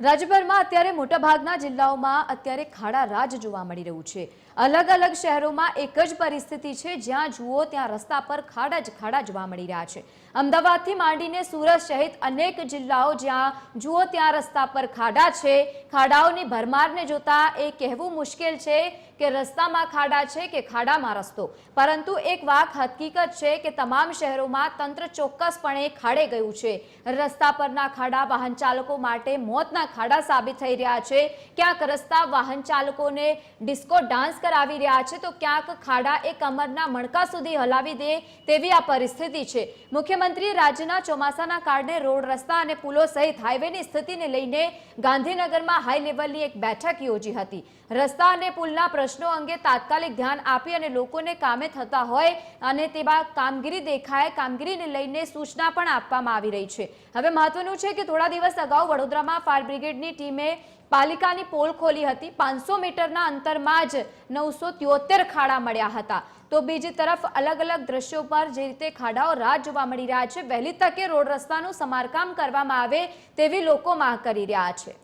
રાજ્યભરમાં અત્યારે મોટાભાગના જિલ્લાઓમાં અત્યારે ખાડા રાજ જોવા મળી રહ્યું છે. અલગ અલગ શહેરોમાં એક જ પરિસ્થિતિ છે, જ્યાં જુઓ ત્યાં રસ્તા પર ખાડા જ ખાડા જોવા મળી રહ્યા છે. અમદાવાદથી માંડીને સુરત સહિત અનેક જિલ્લાઓ જ્યાં જુઓ ત્યાં રસ્તા પર ખાડા છે. ખાડાઓની ભરમારને જોતા એ કહેવું મુશ્કેલ છે કે રસ્તામાં ખાડા છે કે ખાડામાં રસ્તો. પરંતુ એક વાત હકીકત છે કે તમામ શહેરોમાં તંત્ર ચોક્કસપણે ખાડે ગયું છે. રસ્તા પરના ખાડા વાહન ચાલકો માટે મોતના ખાડા સાબિત થઈ રહ્યા છે. ક્યાંક રસ્તા વાહન ચાલકોને ડિસ્કો ડાન્સ કરાવી રહ્યા છે. તો ક્યાંક ખાડા એ કમરના મણકા સુધી હલાવી દે તેવી આ પરિસ્થિતિ છે. મુખ્યમંત્રીએ રાજ્યના ચોમાસાના કારણે રોડ રસ્તા અને પુલો સહિત હાઈવેની સ્થિતિને લઈને ગાંધીનગરમાં હાઈ લેવલની એક બેઠક યોજી હતી. રસ્તા અને પુલના પ્રશ્નો અંગે તાત્કાલિક ધ્યાન આપી અને લોકોને કામે થતા હોય અને તેવા કામગીરી દેખાય, કામગીરીને લઈને સૂચના પણ આપવામાં આવી રહી છે. હવે મહત્વનું છે કે થોડા દિવસ અગાઉ વડોદરામાં ફાયર બ્રિગેડની ટીમે પાલિકાની પોલ ખોલી હતી. પાંચસો મીટરના અંતરમાં જ નવસો ત્યોતેર ખાડા મળ્યા હતા. તો બીજી તરફ અલગ અલગ દ્રશ્યો પર જે રીતે ખાડાઓ રાહ જોવા મળી રહ્યા છે, વહેલી તકે રોડ રસ્તાનું સમારકામ કરવામાં આવે તેવી લોકો માંગ કરી રહ્યા છે.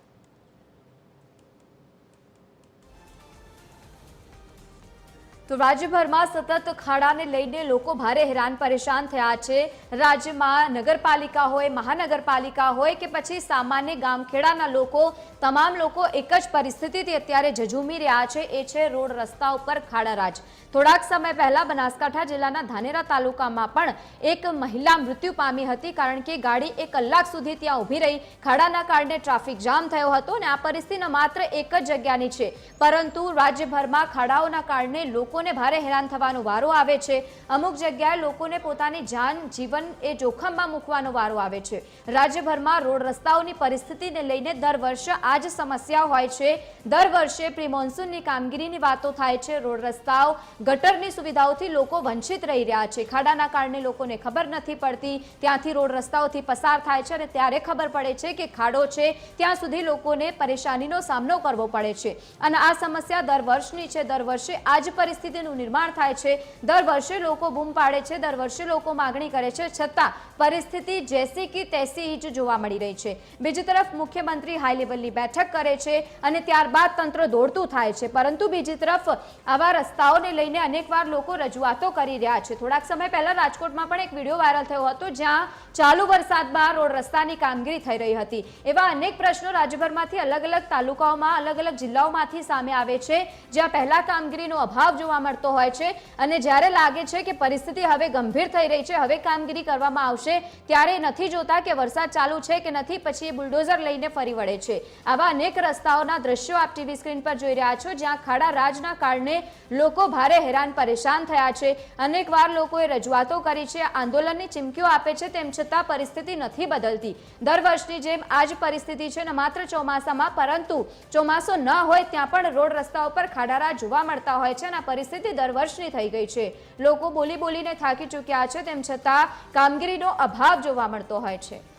તો રાજ્યભરમાં સતત ખાડાને લઈને લોકો ભારે હેરાન પરેશાન થયા છે. રાજ્યમાં નગરપાલિકા હોય, મહાનગરપાલિકા હોય કે પછી સામાન્ય ગામખેડાના લોકો, તમામ લોકો એક જ પરિસ્થિતિથી અત્યારે ઝઝુમી રહ્યા છે. એ છે રોડ રસ્તા ઉપર ખાડારાજ. થોડાક સમય પહેલા બનાસકાંઠા જિલ્લાના ધાનેરા તાલુકામાં પણ એક મહિલા મૃત્યુ પામી હતી કારણ કે ગાડી એક કલાક સુધી ત્યાં ઊભી રહી. ખાડાના કારણે ટ્રાફિક જામ થયો હતો અને આ પરિસ્થિતિ માત્ર એક જ જગ્યાની છે. પરંતુ રાજ્યભરમાં ખાડાઓના કારણે લોકોને ભારે હેરાન થવાનો વારો આવે છે. અમુક જગ્યાએ લોકોને પોતાની જાન, જીવન એ જોખમમાં મૂકવાનો વારો આવે છે. રાજ્યભરમાં રોડ રસ્તાઓની પરિસ્થિતિને લઈને દર વર્ષે આ જ સમસ્યા હોય છે. દર વર્ષે પ્રી મોન્સૂનની કામગીરીની વાતો થાય છે. રોડ રસ્તાઓ, ગટરની સુવિધાઓથી લોકો વંચિત રહી રહ્યા છે. ખાડાના કારણે લોકોને ખબર નથી પડતી. ત્યાંથી રોડ રસ્તાઓથી પસાર થાય છે અને ત્યારે ખબર પડે છે કે ખાડો છે. ત્યાં સુધી લોકોને પરેશાનીનો સામનો કરવો પડે છે. અને આ સમસ્યા દર વર્ષની છે. દર વર્ષે આ જ પરિસ્થિતિનું નિર્માણ થાય છે. દર વર્ષે લોકો બૂમ પાડે છે. દર વર્ષે લોકો માગણી કરે છે. છતાં પરિસ્થિતિ જેસી કે તેસી જ જોવા મળી રહી છે. બીજી તરફ મુખ્યમંત્રી હાઈ લેવલની બેઠક કરે છે અને ત્યારબાદ તંત્ર દોડતું થાય છે. પરંતુ બીજી તરફ આવા રસ્તાઓને લઈને અનેકવાર લોકો રજૂઆતો કરી રહ્યા છે. થોડાક સમય પહેલા રાજકોટમાં પણ એક વીડિયો વાયરલ થયો હતો જ્યાં ચાલુ વરસાદમાં રોડ રસ્તાની કામગીરી થઈ રહી હતી. એવા અનેક પ્રશ્નો રાજ્યભરમાંથી અલગ અલગ તાલુકાઓમાં, અલગ અલગ જિલ્લાઓમાંથી સામે આવે છે. જ્યાં પહેલા કામગીરીનો અભાવ જોવા મળતો હોય છે અને જ્યારે લાગે છે કે પરિસ્થિતિ હવે ગંભીર થઈ રહી છે, હવે કામગીરી કરવામાં આવશે, ત્યારે નથી જોતા કે વરસાદ ચાલુ છે કે નથી, પછી એ બુલડોઝર લઈને ફરી વળે છે. આવા અનેક રસ્તાઓના દ્રશ્યો આપ ટીવી સ્ક્રીન પર જોઈ રહ્યા છો, જ્યાં ખાડા રાજના કારણે લોકો ભારે હેરાન પરેશાન થયા છે. અનેકવાર લોકોએ રજૂઆતો કરી છે, આંદોલનની ચીમકીઓ આપે છે, તેમ છતાં પરિસ્થિતિ નથી બદલતી. દર વર્ષની જેમ આ જ પરિસ્થિતિ છે ને માત્ર ચોમાસામાં, પરંતુ ચોમાસું ન હોય ત્યાં પણ રોડ રસ્તા ઉપર ખાડારા જોવા મળતા હોય છે અને આ પરિસ્થિતિ દર વર્ષની થઈ ગઈ છે. લોકો બોલી બોલીને થાકી ચૂક્યા છે, તેમ છતાં કામગીરીનો અભાવ જોવા મળતો હોય છે.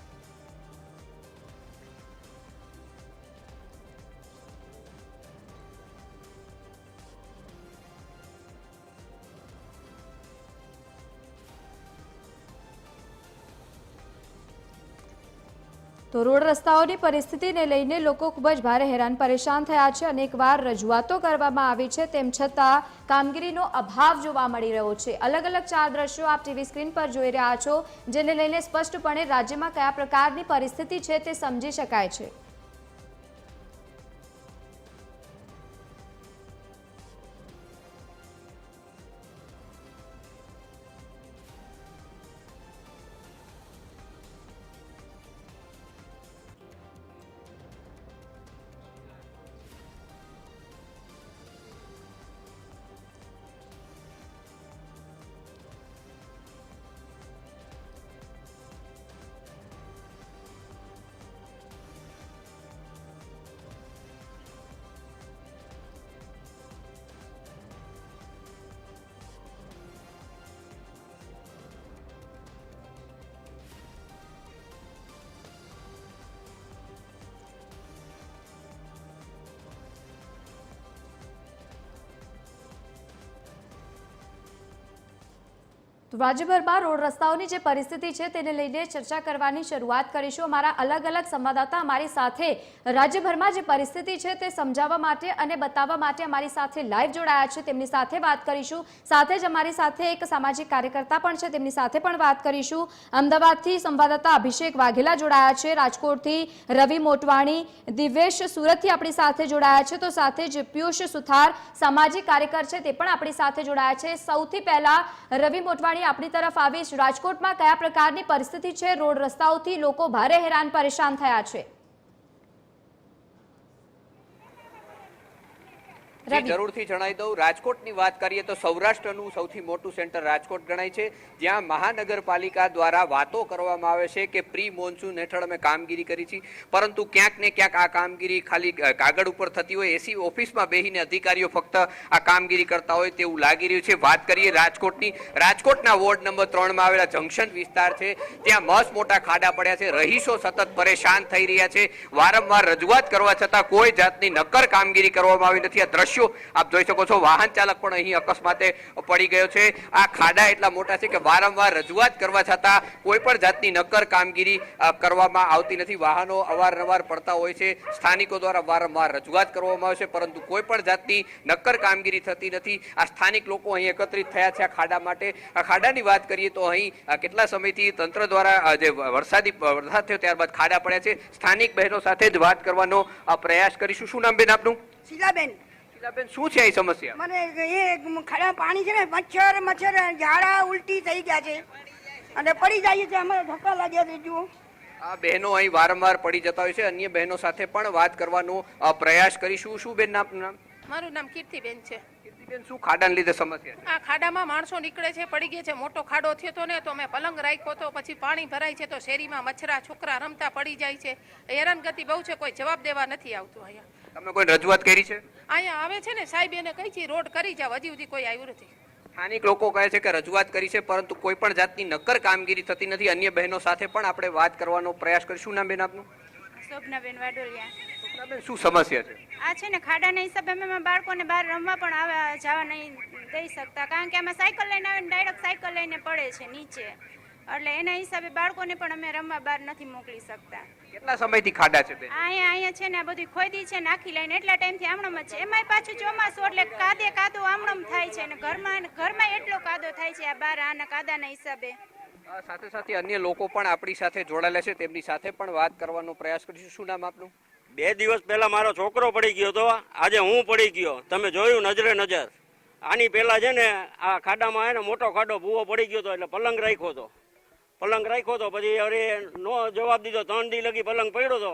તો રોડ રસ્તાઓની પરિસ્થિતિને લઈને લોકો ખૂબ જ ભારે હેરાન પરેશાન થયા છે અનેકવાર રજૂઆતો કરવામાં આવી છે તેમ છતાં કામગીરીનો અભાવ જોવા મળી રહ્યો છે. અલગ અલગ ચાર દ્રશ્યો આપ ટીવી સ્ક્રીન પર જોઈ રહ્યા છો, જેને લઈને સ્પષ્ટપણે રાજ્યમાં કયા પ્રકારની પરિસ્થિતિ છે તે સમજી શકાય છે. તો રાજ્યભરમાં રોડ રસ્તાઓની જે પરિસ્થિતિ છે તેને લઈને ચર્ચા કરવાની શરૂઆત કરીશું. અમારા અલગ અલગ સંવાદદાતા અમારી સાથે રાજ્યભરમાં જે પરિસ્થિતિ છે તે સમજાવવા માટે અને બતાવવા માટે અમારી સાથે લાઈવ જોડાયા છે. તેમની સાથે વાત કરીશું. સાથે જ અમારી સાથે એક સામાજિક કાર્યકર્તા પણ છે. તેમની સાથે પણ વાત કરીશું. અમદાવાદથી સંવાદદાતા અભિષેક વાઘેલા જોડાયા છે. રાજકોટથી રવિ મોટવાણી, દિવેશ સુરતથી આપણી સાથે જોડાયા છે. તો સાથે જ પિયુષ સુથાર, સામાજિક કાર્યકર છે, તે પણ આપણી સાથે જોડાયા છે. સૌથી પહેલા રવિ મોટવાણી આપણી તરફ આવીશ રાજકોટમાં કયા પ્રકારની પરિસ્થિતિ છે? રોડ રસ્તાઓથી લોકો ભારે હેરાન પરેશાન થયા છે. જી જરૂરથી જણાવી દઉં. રાજકોટની વાત કરીએ તો સૌરાષ્ટ્રનું સૌથી મોટું સેન્ટર રાજકોટ ગણાય છે. જ્યાં મહાનગરપાલિકા દ્વારા વાતો કરવામાં આવે છે કે પ્રી મોન્સૂન હેઠળ અમે કામગીરી કરી છે. પરંતુ ક્યાંક ને ક્યાંક આ કામગીરી ખાલી કાગળ ઉપર થતી હોય. એસી ઓફિસમાં બેહીને અધિકારીઓ ફક્ત આ કામગીરી કરતા હોય તેવું લાગી રહ્યું છે. વાત કરીએ રાજકોટની. રાજકોટના વોર્ડ નંબર ત્રણમાં આવેલા જંકશન વિસ્તાર છે. ત્યાં મસ્ત મોટા ખાડા પડ્યા છે. રહીશો સતત પરેશાન થઈ રહ્યા છે. વારંવાર રજૂઆત કરવા છતાં કોઈ જાતની નક્કર કામગીરી કરવામાં આવી નથી. આ દ્રશ્યો આપ જોઈ શકો છો, વાહન ચાલક પણ અહીં અકસ્માતે પડી ગયો છે. આ ખાડા એટલા મોટા છે કે વારંવાર રજૂઆત કરવા છતાં કોઈ પણ જાતની નક્કર કામગીરી કરવામાં આવતી નથી. વાહનો અવારનવાર પડતા હોય છે. સ્થાનિકો દ્વારા વારંવાર રજૂઆત કરવામાં આવે છે, પરંતુ કોઈ પણ જાતની નક્કર કામગીરી થતી નથી. આ સ્થાનિક લોકો અહીં એકત્રિત થયા છે આ ખાડા માટે. આ ખાડાની વાત કરીએ તો અહીં કેટલા સમયથી તંત્ર દ્વારા જે વરસાદી વરસાદ થયો ત્યારબાદ ખાડા પડ્યા છે. સ્થાનિક બહેનો સાથે જ વાત કરવાનો પ્રયાસ કરીશું. શું નામ બેન આપનું? શીલાબેન. બેન શું છે એ સમસ્યા? મને એ ખાડા પાણી છે ને મચ્છર મચ્છર ઝાડા ઉલટી થઈ ગયા છે. અને પડી જાય છે અમારે ધક્કા લાગ્યા છે જુઓ. આ બહેનો અહીં વારંવાર પડી જતા હોય છે. અન્ય બહેનો સાથે પણ વાત કરવાનો પ્રયાસ કરીશું. શું બેન આપનું નામ? મારું નામ કીર્તિબેન છે. કીર્તિબેન શું ખાડાને લીધે સમસ્યા આ ખાડામાં માણસો નીકળે છે પડી ગયા છે. મોટો ખાડો થયો તો ને તો મેં પલંગ રાખ્યો તો પછી પાણી ભરાય છે તો શેરીમાં મચ્છરા છોકરા રમતા પડી જાય છે. હેરાનગતિ બહુ છે કોઈ જવાબ દેવા નથી આવતું અહીંયા. તમે કોઈ રજૂઆત કરી છે? અહીંયા આવે છે ને સાહેબ એને કહી છે રોડ કરી જાવ હજી સુધી કોઈ આવ્યું નથી. સ્થાનિક લોકો કહે છે કે રજૂઆત કરી છે પરંતુ કોઈ પણ જાતની નક્કર કામગીરી થતી નથી. અન્ય બહેનો સાથે પણ આપણે વાત કરવાનો પ્રયાસ કરીશું. નામ બેન આપનું? શોભનાબેન વાડોલિયા. બેન શું સમસ્યા છે? આ છે ને ખાડાના હિસાબે અમે બાળકોને બહાર રમવા પણ આવે જવા નહીં દઈ શકતા કારણ કે અમે સાયકલ લઈને આવે ડાયરેક્ટ સાયકલ લઈને પડે છે નીચે. એટલે એના હિસાબે બાળકોને પણ અમે રમવા બહાર નથી મોકલી શકતા. કેટલા સમયથી ખાડા છે બેન અહીંયા અહીંયા છે ને આ બધી ખોદી છે નાખી લઈને એટલા ટાઈમથી આમણમ છે. એમાંય પાછું ચોમાસું એટલે કાદે કાદો આમણમ થાય છે ને ઘરમાં ઘરમાં એટલો કાદો થાય છે આ બાર આના કાદાના હિસાબે. સાથે સાથે અન્ય લોકો પણ આપણી સાથે જોડાયેલા છે તેમની સાથે પણ વાત કરવાનો પ્રયાસ કરીશું. શું નામ આપનું? બે દિવસ પહેલા મારો છોકરો પડી ગયો તો આજે હું પડી ગયો. તમે જોયું નજરે નજર. આની પહેલા છે ને આ ખાડામાં એને મોટો ખાડો ભૂવો પડી ગયો હતો એટલે પલંગ રાખ્યો તો. પલંગ રાખ્યો તો પછી અરે નો જવાબ દીધો ત્રણ દી લગી પલંગ પડ્યો તો.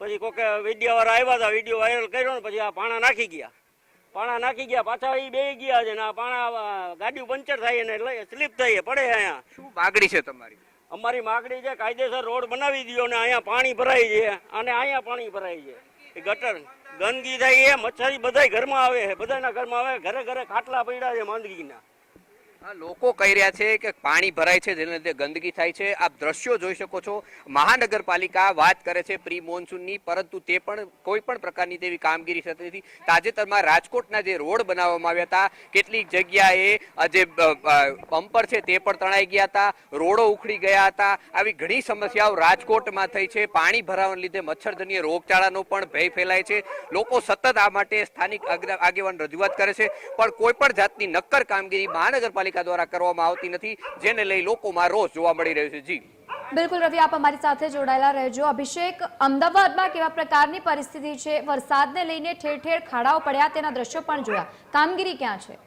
પછી કોકે વીડિયો વાળા આવ્યા હતા વીડિયો વાયરલ કર્યો ને પછી આ પાણા નાખી ગયા. પાણા નાખી ગયા પાછા એ બે ગયા છે ને આ પાણા ગાડી પંચર થાય ને સ્લીપ થઈ પડે અહીંયા. શું માગણી છે તમારી? અમારી માગણી છે કાયદેસર રોડ બનાવી દો ને અહીંયા પાણી ભરાય છે અને અહીંયા પાણી ભરાય છે. એ ગટર ગંદકી થાય એ મચ્છરી બધાય ઘરમાં આવે છે બધાના ઘરમાં આવે ઘરે ઘરે ખાટલા પડ્યા છે માંદગીના. લોકો કહી રહ્યા છે કે પાણી ભરાય છે, જેને લીધે ગંદકી થાય છે. આપ દ્રશ્યો જોઈ શકો છો. મહાનગરપાલિકા વાત કરે છે પ્રી મોન્સૂનની, પરંતુ તે પણ કોઈ પણ પ્રકારની તેવી કામગીરી થતી નથી. તાજેતરમાં રાજકોટના જે રોડ બનાવવામાં આવ્યા હતા, કેટલીક જગ્યાએ જે બમ્પર છે તે પણ તણાઈ ગયા હતા, રોડો ઉખડી ગયા હતા. આવી ઘણી સમસ્યાઓ રાજકોટમાં થઈ છે. પાણી ભરાવાને લીધે મચ્છરજન્ય રોગચાળાનો પણ ભય ફેલાય છે. લોકો સતત આ માટે સ્થાનિક આગેવાન રજૂઆત કરે છે. પણ કોઈ પણ જાતની નક્કર કામગીરી મહાનગરપાલિકા દ્વારા કરવામાં આવતી નથી, જેને લઈ લોકોમાં રોષ જોવા મળી રહ્યો છે. જી. બિલકુલ રવિ, આપ અમારી સાથે જોડાયેલા રહેજો. અભિષેક અમદાવાદમાં કેવા પ્રકારની પરિસ્થિતિ છે? વરસાદને લઈને ઠેર ઠેર ખાડાઓ પડ્યા, તેના દ્રશ્યો પણ જોયા. કામગીરી ક્યાં છે?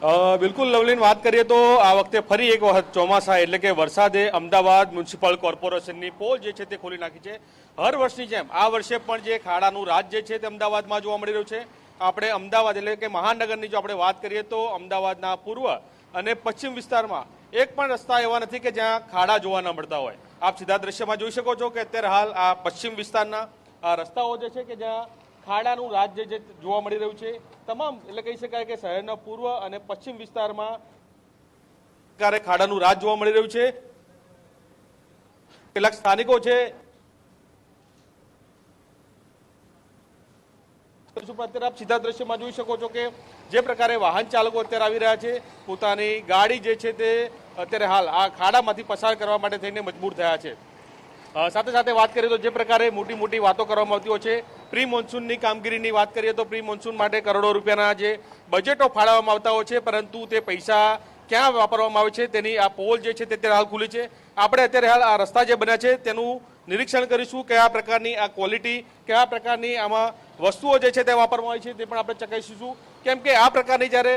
બિલકુલ લવલીન, વાત કરીએ તો આ વખતે ફરી એક વખત ચોમાસા, એટલે કે વરસાદે અમદાવાદ મ્યુનિસિપલ કોર્પોરેશનની પોલ જે છે તે ખોલી નાખી છે. હર વર્ષની જેમ, આ વર્ષે પણ જે ખાડાનું રાજ જે છે તે અમદાવાદમાં જોવા મળી રહ્યું છે. આપણે અમદાવાદ, એટલે કે મહાનગરની જો આપણે વાત કરીએ તો અમદાવાદના પૂર્વ અને પશ્ચિમ વિસ્તારમાં એક પણ રસ્તા એવા નથી કે જ્યાં ખાડા જોવા ન મળતા હોય. આપ સીધા દ્રશ્યમાં જોઈ શકો છો કે અત્યારે હાલ આ પશ્ચિમ વિસ્તારના આ રસ્તાઓ જે છે કે જ્યાં ખાડાનું રાજ જે જોવા મળી રહ્યું છે, તમામ, એટલે કહી શકાય કે શહેરના પૂર્વ અને પશ્ચિમ વિસ્તારમાં ક્યારે ખાડાનું રાજ જોવા મળી રહ્યું છે? કેટલાક સ્થાનિકો છે? અત્યારે આપ સીધા દ્રશ્યમાં જોઈ શકો છો કે જે પ્રકારે વાહન ચાલકો અત્યારે આવી રહ્યા છે, પોતાની ગાડી જે છે તે અત્યારે હાલ આ ખાડામાંથી પસાર કરવા માટે થઈને મજબૂર થયા છે. સાથે સાથે વાત કરીએ તો જે પ્રકારે મોટી મોટી વાતો કરવામાં આવતી હોય છે, પ્રી મોન્સૂનની કામગીરીની વાત કરીએ તો પ્રી મોન્સૂન માટે કરોડો રૂપિયાના જે બજેટો ફાળવવામાં આવતા હોય છે, પરંતુ તે પૈસા ક્યાં વાપરવામાં આવે છે, તેની આ પોલ જે છે તે અત્યારે હાલ ખુલી છે. આપણે અત્યારે હાલ આ રસ્તા જે બન્યા છે તેનું નિરીક્ષણ કરીશું કયા પ્રકારની આ ક્વોલિટી કયા પ્રકારની આમાં વસ્તુઓ જે છે તે વાપરવામાં આવી છે તે પણ આપણે ચકાસીશું. કેમ કે આ પ્રકારની જ્યારે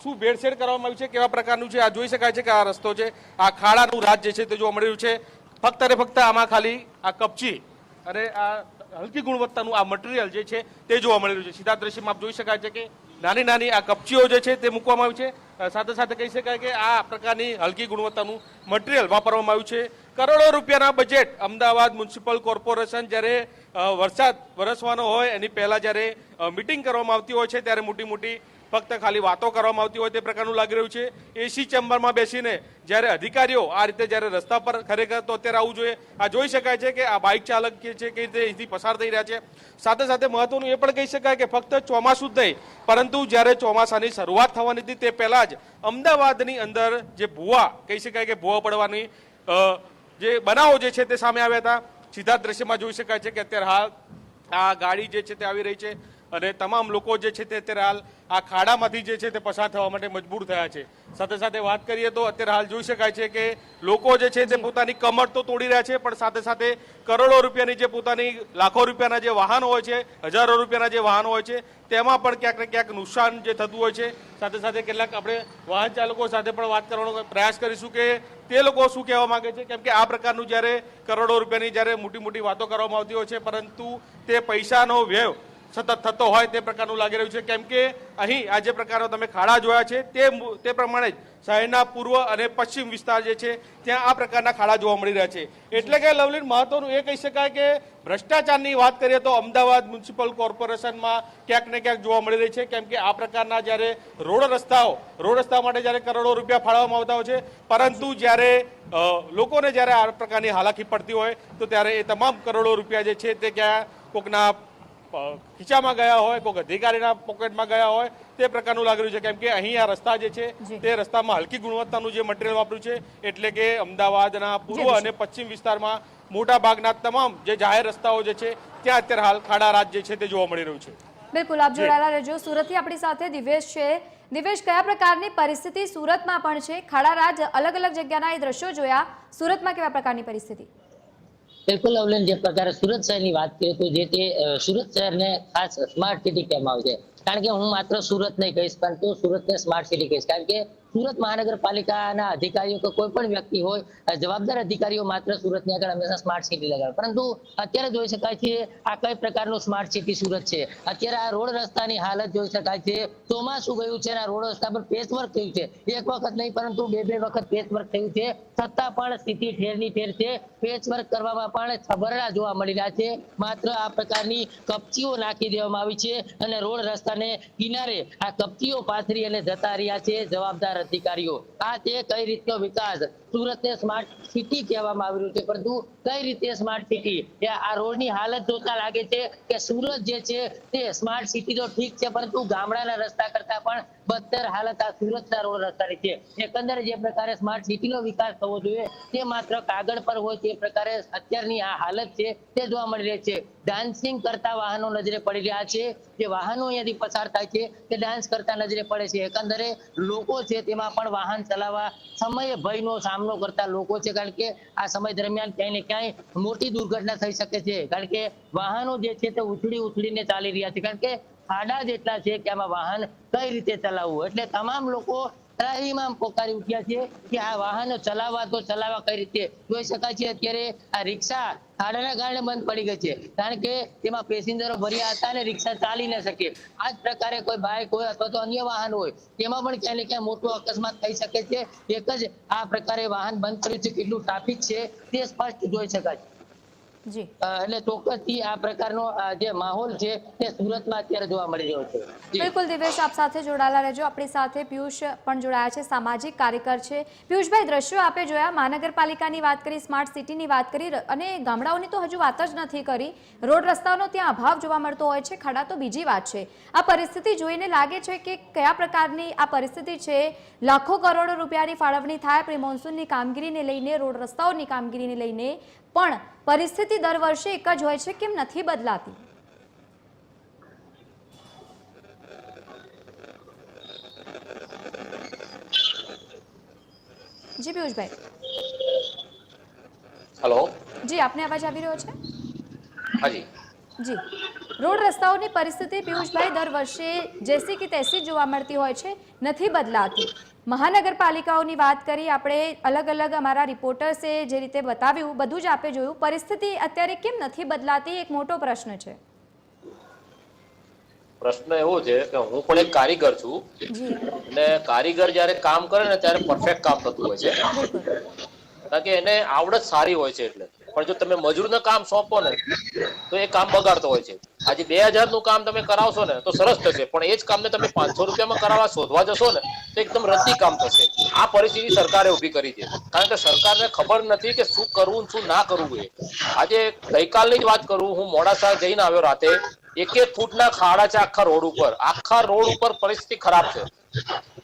શું ભેળસેળ કરવામાં આવી છે, કેવા પ્રકારનું છે, આ જોઈ શકાય છે કે આ રસ્તો છે, આ ખાડાનું રાજ જે છે તે જોવા મળી રહ્યું છે. ફક્ત અને ફક્ત આમાં ખાલી આ કપચી અને આ હલકી ગુણવત્તાનું આ મટીરિયલ જે છે તે જોવા મળી રહ્યું છે. સીધા દ્રશ્યમાં આપ જોઈ શકાય છે કે નાની નાની આ કપચીઓ જે છે તે મૂકવામાં આવી છે. સાથે સાથે કહી શકાય કે આ પ્રકારની હલકી ગુણવત્તાનું મટીરિયલ વાપરવામાં આવ્યું છે. કરોડો રૂપિયાના બજેટ અમદાવાદ મ્યુનિસિપલ કોર્પોરેશન જ્યારે વરસાદ વરસવાનો હોય એની પહેલાં જ્યારે મિટિંગ કરવામાં આવતી હોય છે, ત્યારે મોટી મોટી ફક્ત ખાલી વાતો કરવામાં આવતી હોય તે પ્રકારનું લાગી રહ્યું છે. એસી ચેમ્બરમાં બેસીને જ્યારે અધિકારીઓ આ રીતે જ્યારે રસ્તા પર ખરેખર તો અત્યારે આવવું જોઈએ. આ જોઈ શકાય છે કે આ બાઇક ચાલક કે છે કે રીતે અહીંથી પસાર થઈ રહ્યા છે. સાથે સાથે મહત્વનું એ પણ કહી શકાય કે ફક્ત ચોમાસું જ નહીં, પરંતુ જ્યારે ચોમાસાની શરૂઆત થવાની હતી તે પહેલાં જ અમદાવાદની અંદર જે ભૂવા, કહી શકાય કે ભૂવા પડવાની જે બનાવો જે છે તે સામે આવ્યા હતા. સીધા દ્રશ્યમાં જોઈ શકાય છે કે અત્યારે હાલ આ ગાડી જે છે તે આવી રહી છે. અને તમામ લોકો જે છે તે અત્યારે હાલ આ ખાડામાંથી જે છે તે પસાર થવા માટે મજબૂર થયા છે. સાથે સાથે વાત કરીએ તો અત્યારે હાલ જોઈ શકાય છે કે લોકો જે છે તે પોતાની કમર તો તોડી રહ્યા છે, પણ સાથે સાથે કરોડો રૂપિયાની જે પોતાની લાખો રૂપિયાના જે વાહનો હોય છે, હજારો રૂપિયાના જે વાહનો હોય છે, તેમાં પણ ક્યાંક ને ક્યાંક નુકસાન જે થતું હોય છે. સાથે સાથે કેટલાક આપણે વાહન ચાલકો સાથે પણ વાત કરવાનો પ્રયાસ કરીશું કે તે લોકો શું કહેવા માંગે છે? કેમ કે આ પ્રકારનું જ્યારે કરોડો રૂપિયાની જ્યારે મોટી મોટી વાતો કરવામાં આવતી હોય છે, પરંતુ તે પૈસાનો વ્યય સતત થતો હોય તે પ્રકારનું લાગી રહ્યું છે. કેમ કે અહીં આ જે પ્રકારનો તમે ખાડા જોયા છે, તે તે પ્રમાણે જ શહેરના પૂર્વ અને પશ્ચિમ વિસ્તાર જે છે, ત્યાં આ પ્રકારના ખાડા જોવા મળી રહ્યા છે. એટલે કે લવલીન, મહત્વનું એ કહી શકાય કે ભ્રષ્ટાચારની વાત કરીએ તો અમદાવાદ મ્યુનિસિપલ કોર્પોરેશનમાં ક્યાંક ને ક્યાંક જોવા મળી રહી છે. કેમ કે આ પ્રકારના જ્યારે રોડ રસ્તાઓ, રોડ રસ્તા માટે જ્યારે કરોડો રૂપિયા ફાળવવામાં આવતા હોય છે, પરંતુ જ્યારે લોકોને જ્યારે આ પ્રકારની હાલાકી પડતી હોય, તો ત્યારે એ તમામ કરોડો રૂપિયા જે છે તે ક્યાં કોકના ખીચામાં ગયા હોય કોઈક અધિકારીના પોકેટમાં ગયા હોય તે પ્રકારનું લાગી રહ્યું છે. કેમ કે અહીં આ રસ્તા જે છે તે રસ્તામાં હલકી ગુણવત્તાનું જે મટીરિયલ વાપર્યું છે એટલે કે અમદાવાદના પૂર્વ અને પશ્ચિમ વિસ્તારમાં મોટા ભાગના તમામ જે જાહેર રસ્તાઓ જે છે ત્યાં અત્યારે હાલ ખાડા રાજ જે છે તે જોવા મળી રહ્યું છે. બિલકુલ આપ જોડાયેલા રહેજો. સુરતથી આપણી સાથે દિવેશ છે. દિવેશ કયા પ્રકારની પરિસ્થિતિ સુરતમાં પણ છે? ખાડા રાજ અલગ અલગ જગ્યાના એ દ્રશ્યો જોયા. સુરતમાં કેવા પ્રકારની પરિસ્થિતિ? બિલકુલ અવલન જે પ્રકારે સુરત શહેરની વાત કરીએ તો જે તે સુરત સુરત શહેરને ખાસ સ્માર્ટ સિટી કહેવામાં આવે છે. કારણ કે હું માત્ર સુરત નહીં કહીશ, પરંતુ સુરતને સ્માર્ટ સિટી કહીશ. કારણ કે સુરત મહાનગરપાલિકાના અધિકારીઓ કે કોઈ પણ વ્યક્તિ હોય જવાબદાર અધિકારીઓ માત્ર સુરતની આગળ હંમેશા સ્માર્ટ સિટી લગાવે. પરંતુ અત્યારે જોઈ શકાય છે આ કઈ પ્રકારનું સ્માર્ટ સિટી સુરત છે? અત્યારે આ રોડ રસ્તાની હાલત જોઈ શકાય છે. ચોમાસું ગયું છે અને રોડ રસ્તા પર પેચવર્ક થયું છે. એક વખત નહીં, પરંતુ બે બે વખત પેચવર્ક થયું છે. છતાં પણ સ્થિતિ ઠેરની ઠેર છે. પેચવર્ક કરવામાં પણ છબરડા જોવા મળી રહ્યા છે. માત્ર આ પ્રકારની કપચીઓ નાખી દેવામાં આવી છે અને રોડ રસ્તાને કિનારે આ કપચીઓ પાથરી અને જતા રહ્યા છે. જવાબદાર અધિકારીઓ. આ તે કઈ રીતનો વિકાસ સુરતને સ્માર્ટ સિટી કહેવામાં આવી રહ્યું છે. પરંતુ કઈ રીતે સ્માર્ટ સિટી આ રોડની હાલત જોતા લાગે છે કે સુરત જે છે તે સ્માર્ટ સિટી તો ઠીક છે, પરંતુ ગામડાના રસ્તા કરતા પણ બદતર હાલત આ સુરતના રોડ રસ્તાની છે. એકંદરે જે પ્રકારે સ્માર્ટ સિટીનો વિકાસ થવો જોઈએ, તે માત્ર કાગળ પર હોય તે પ્રકારે અત્યારની આ હાલત છે તે જોવા મળી રહી છે. ડાન્સિંગ કરતા વાહનો નજરે પડી રહ્યા છે. જે વાહનો અહીંયાથી પસાર થાય છે તે ડાન્સ કરતા નજરે પડે છે. એકંદરે લોકો છે તેમાં પણ વાહન ચલાવવા સમયે ભયનો સામનો કરતા લોકો છે, કારણ કે આ સમય દરમિયાન ક્યાંય ને ક્યાંય મોટી દુર્ઘટના થઈ શકે છે. કારણ કે વાહનો જે છે તે ઉછળી ઉછળીને ચાલી રહ્યા છે. કારણ કે ખાડા જેટલા છે કે આમાં વાહન કઈ રીતે ચલાવવું? એટલે તમામ લોકો ત્રાહીમામ પોકારી ઉઠ્યા છે કે આ વાહનો ચલાવવા તો ચલાવવા કઈ રીતે? જોઈ શકાય છે અત્યારે આ રિક્ષા ખાડાના કારણે બંધ પડી ગઈ છે. કારણ કે તેમાં પેસેન્જરો ભર્યા હતા અને રિક્ષા ચાલી ન શકે. આ જ પ્રકારે કોઈ બાઇક હોય અથવા તો અન્ય વાહન હોય, તેમાં પણ ક્યાંય ને ક્યાંય મોટો અકસ્માત થઈ શકે છે. એક જ આ પ્રકારે વાહન બંધ કર્યું છે. કેટલું ટ્રાફિક છે તે સ્પષ્ટ જોઈ શકાય છે. એટલે ચોક્કસથી આ પ્રકારનો જે માહોલ છે તે સુરતમાં અત્યારે જોવા મળી રહ્યો છે. બિલકુલ દિવેશ આપ સાથે જોડાયેલા રહેજો. આપણી સાથે પિયુષ પણ જોડાયા છે સામાજિક કાર્યકર છે. પિયુષભાઈ દ્રશ્યો આપે જોયા. મહાનગરપાલિકાની વાત કરી સ્માર્ટ સિટીની વાત કરી અને ગામડાઓની તો હજુ વાત જ નથી કરી. રોડ રસ્તાનો ત્યાં અભાવ જોવા મળતો હોય છે. ખાડા તો બીજી વાત છે. આ પરિસ્થિતિ જોઈને લાગે છે કે કયા પ્રકારની આ પરિસ્થિતિ છે? લાખો કરોડો રૂપિયાની ફાળવણી થાય પ્રી મોન્સૂનની કામગીરીને લઈને રોડ રસ્તાઓની કામગીરીને લઈને. પણ પરિસ્થિતિ દર વર્ષે એક જ હોય છે કેમ નથી બદલાતી? જી પિયુષભાઈ. હેલો. જી આપને અવાજ આવી રહ્યો છે? હાજી. જી. રોડ રસ્તાઓની પરિસ્થિતિ પિયુષભાઈ દર વર્ષે જેસી કે તેસી જોવા મળતી હોય છે નથી બદલાતી. મહાનગરપાલિકાઓની વાત કરી આપણે અલગ અલગ અમારા રિપોર્ટર્સે જે રીતે બતાવ્યું બધું જ આપે જોયું. પરિસ્થિતિ અત્યારે કેમ નથી બદલાતી એક મોટો પ્રશ્ન છે. પ્રશ્ન એવો છે કે હું પણ એક કારીગર છું. અને કારીગર જ્યારે કામ કરે ને ત્યારે પરફેક્ટ કામ થતું હોય છે. કારણ કે એને આવડત સારી હોય છે એટલે. પણ જો તમે મજૂરને કામ સોંપો ને તો એ કામ બગાડતો હોય છે. આજે બે હજારનું કામ તમે કરાવશો ને, તો સરસ થશે. પણ એ જ કામને તમે પાંચસો રૂપિયામાં કરાવવા શોધવા જશો ને, તો એકદમ રદ્દી કામ થશે. આ પરિસ્થિતિ સરકારે ઊભી કરી છે. કારણ કે સરકારને ખબર નથી કે શું કરવું શું ના કરવું એ. આજે ગઈકાલની જ વાત કરું, હું મોડાસા જઈને આવ્યો રાતે, એક એક ફૂટના ખાડા છે આખા રોડ ઉપર. આખા રોડ ઉપર પરિસ્થિતિ ખરાબ છે.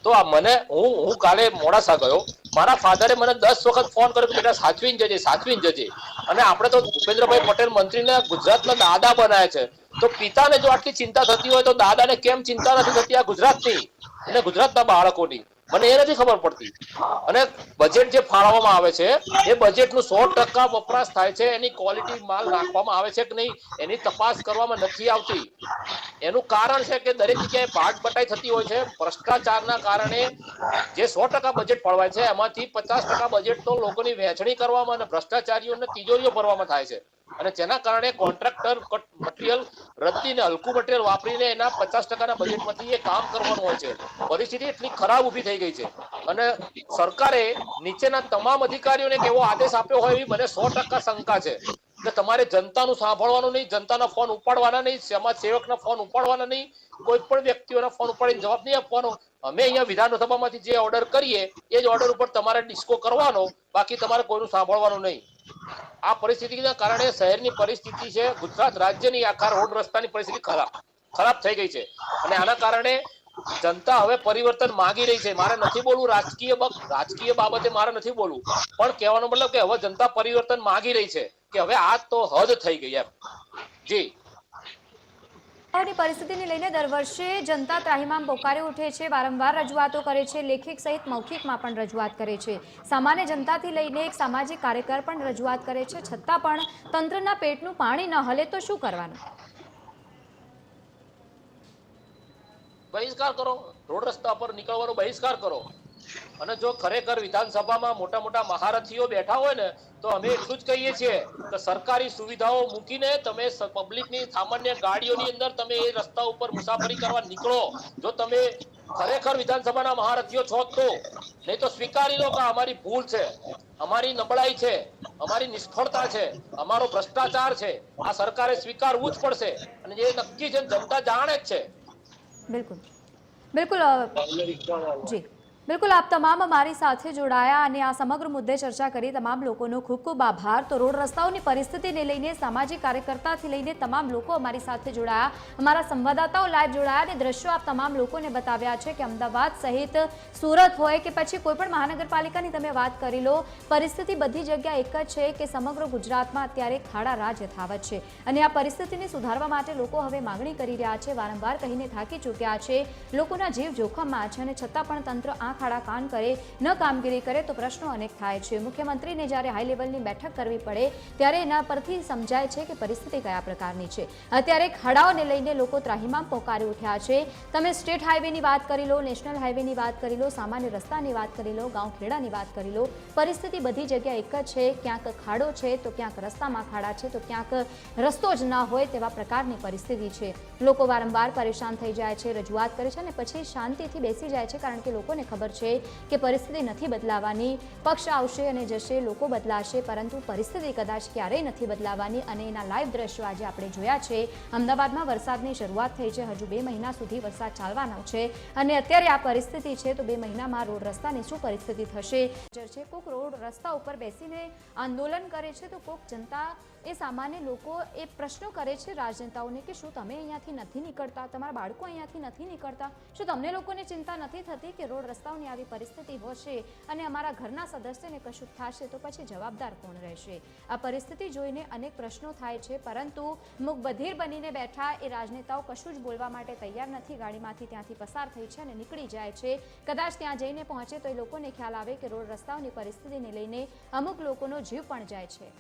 તો આ મને, હું હું કાલે મોડાસા ગયો. મારા ફાધરે મને દસ વખત ફોન કર્યો કે બેટા સાચવીને જજે સાચવીને જજે. અને આપણે તો ભૂપેન્દ્રભાઈ પટેલ મંત્રીને ગુજરાતના દાદા બનાયા છે. તો પિતાને જો આટલી ચિંતા થતી હોય તો દાદાને કેમ ચિંતા નથી થતી આ ગુજરાતની? અને ગુજરાતના બાળકોની? મને એ નથી ખબર પડતી. અને બજેટ જે ફાળવવામાં આવે છે, એ બજેટનું સો ટકા વપરાશ થાય છે, એની ક્વોલિટી માલ રાખવામાં આવે છે કે નહીં, એની તપાસ કરવામાં નથી આવતી. એનું કારણ છે કે દરેક જગ્યાએ ભાગ બટાઈ થતી હોય છે. ભ્રષ્ટાચારના કારણે જે સો ટકા બજેટ ફળવાય છે, એમાંથી પચાસ ટકા બજેટ તો લોકોની વહેંચણી કરવામાં અને ભ્રષ્ટાચારીઓને તિજોરીઓ ભરવામાં થાય છે. અને જેના કારણે કોન્ટ્રાક્ટર મટીરિયલ રદ્દી ને હલકું મટીરિયલ વાપરીને એના પચાસ ટકાના બજેટમાંથી એ કામ કરવાનું હોય છે. પરિસ્થિતિ એટલી ખરાબ ઊભી થઈ ગઈ છે. અને સરકારે નીચેના તમામ અધિકારીઓને એવો આદેશ આપ્યો હોય એવી મને સો ટકા શંકા છે કે તમારે જનતાનું સાંભળવાનું નહીં, જનતાના ફોન ઉપાડવાના નહીં, સમાજ સેવકના ફોન ઉપાડવાના નહીં, કોઈ પણ વ્યક્તિઓના ફોન ઉપાડીને જવાબ નહીં આપવાનો. અમે અહીંયા વિધાનસભામાંથી જે ઓર્ડર કરીએ, એ જ ઓર્ડર ઉપર તમારે ડિસ્કો કરવાનો, બાકી તમારે કોઈનું સાંભળવાનું નહીં. આ પરિસ્થિતિના કારણે શહેરની પરિસ્થિતિ છે, ગુજરાત રાજ્યની આખા રોડ રસ્તાની પરિસ્થિતિ ખરાબ ખરાબ થઈ ગઈ છે. અને આના કારણે જનતા હવે પરિવર્તન માંગી રહી છે. મારે નથી બોલવું રાજકીય રાજકીય બાબતે મારે નથી બોલવું. પણ કહેવાનો મતલબ કે હવે જનતા પરિવર્તન માંગી રહી છે કે હવે આ તો હદ થઈ ગઈ એમ. જી. ની પરિસ્થિતિને લઈને દર વર્ષે જનતા ત્રાહિમામ પોકારી ઉઠે છે. વારંવાર રજૂઆતો કરે છે. લેખિક સહિત મૌખિકમાં પણ રજૂઆત કરે છે. સામાન્ય જનતાથી લઈને એક સામાજિક કાર્યકર પણ રજૂઆત કરે છે. છતાં પણ તંત્રના પેટનું પાણી ન હલે તો શું કરવાનું? બહિષ્કાર કરો. રોડ રસ્તા પર નીકળવાનો બહિષ્કાર કરો. અને જો ખરેખર વિધાનસભામાં મોટા મોટા મહારથીઓ બેઠા હોય ને તો અમે એટલું જ કહીએ છીએ કે સરકારી સુવિધાઓ મૂકીને તમે પબ્લિકની સામાન્ય ગાડીઓની અંદર તમે એ રસ્તા ઉપર મુસાફરી કરવા નીકળો. જો તમે ખરેખર વિધાનસભાના મહારથીઓ છો તો. નહીં તો સ્વીકારી લો કે અમારી ભૂલ છે અમારી નબળાઈ છે અમારી નિષ્ફળતા છે અમારો ભ્રષ્ટાચાર છે. આ સરકારે સ્વીકારવું જ પડશે અને જે નક્કી છે જનતા જાણે જ છે. બિલકુલ. બિલકુલ જી. બિલકુલ, આપ તમામ અમારી સાથે જોડાયા અને આ સમગ્ર મુદ્દે ચર્ચા કરી. તમામ લોકોનો ખૂબ ખૂબ આભાર. તો રોડ રસ્તાઓની પરિસ્થિતિને લઈને, સામાજિક કાર્યકર્તાથી લઈને તમામ લોકો અમારી સાથે જોડાયા. અમારા સંવાદદાતાઓ લાઈવ જોડાયા અને દ્રશ્યો આપ તમામ લોકોને બતાવ્યા છે કે અમદાવાદ સહિત સુરત હોય કે પછી કોઈ પણ મહાનગરપાલિકાની તમે વાત કરી લો, પરિસ્થિતિ બધી જગ્યા એક જ છે કે સમગ્ર ગુજરાતમાં અત્યારે ખાડા રાજ યથાવત છે. અને આ પરિસ્થિતિને સુધારવા માટે લોકો હવે માંગણી કરી રહ્યા છે, વારંવાર કહીને થાકી ચૂક્યા છે. લોકોના જીવ જોખમમાં છે અને છતાં પણ તંત્ર આંખ આડા કાન કરે, ન કામગીરી કરે તો પ્રશ્નો અનેક થાય છે. મુખ્યમંત્રીને જ્યારે હાઈ લેવલની બેઠક કરવી પડે, ત્યારે એના પરથી સમજાય છે કે પરિસ્થિતિ કયા પ્રકારની છે. અત્યારે ખાડાઓને લઈને લોકો ત્રાહિમામ પોકારી ઉઠ્યા છે. તમે સ્ટેટ હાઈવેની વાત કરી લો, નેશનલ હાઈવેની વાત કરી લો, સામાન્ય રસ્તાની વાત કરી લો, ગાંવ ખેડાની વાત કરી લો, પરિસ્થિતિ બધી જગ્યા એક જ છે. ક્યાંક ખાડો છે તો ક્યાંક રસ્તામાં ખાડા છે તો ક્યાંક રસ્તો જ ના હોય તેવા પ્રકારની પરિસ્થિતિ છે. લોકો વારંવાર પરેશાન થઈ જાય છે, રજૂઆત કરે છે અને પછી શાંતિથી બેસી જાય છે કારણ કે લોકોને ખબર ખબર છે કે પરિસ્થિતિ નથી બદલાવાની, પક્ષ આવશે અને જશે, લોકો બદલાશે, પરંતુ પરિસ્થિતિ કદાચ ક્યારેય નથી બદલાવાની અને એના લાઈવ દ્રશ્યો આજે આપણે જોયા છે. અમદાવાદમાં વરસાદની શરૂઆત થઈ છે. હજુ બે મહિના સુધી વરસાદ ચાલવાનો છે અને અત્યારે આ પરિસ્થિતિ છે તો બે મહિનામાં રોડ રસ્તાની શું પરિસ્થિતિ થશે? છે કોક રોડ રસ્તા ઉપર બેસીને આંદોલન કરે છે તો કોક જનતા એ સામાન્ય લોકો એ પ્રશ્નો કરે છે રાજનેતાઓને કે શું તમે અહીંયાથી નથી નીકળતા? તમારા બાળકો અહીંયાથી નથી નીકળતા? શું તમને લોકોને ચિંતા નથી થતી કે રોડ રસ્તાઓની આવી પરિસ્થિતિ હશે અને અમારા ઘરના સદસ્યને કશું થશે તો પછી જવાબદાર કોણ રહેશે? આ પરિસ્થિતિ જોઈને અનેક પ્રશ્નો થાય છે, પરંતુ મુખબધીર બનીને બેઠા એ રાજનેતાઓ કશું જ બોલવા માટે તૈયાર નથી. ગાડીમાંથી ત્યાંથી પસાર થઈ છે અને નીકળી જાય છે. કદાચ ત્યાં જઈને પહોંચે તો એ લોકોને ખ્યાલ આવે કે રોડ રસ્તાઓની પરિસ્થિતિને લઈને અમુક લોકોનો જીવ પણ જાય છે.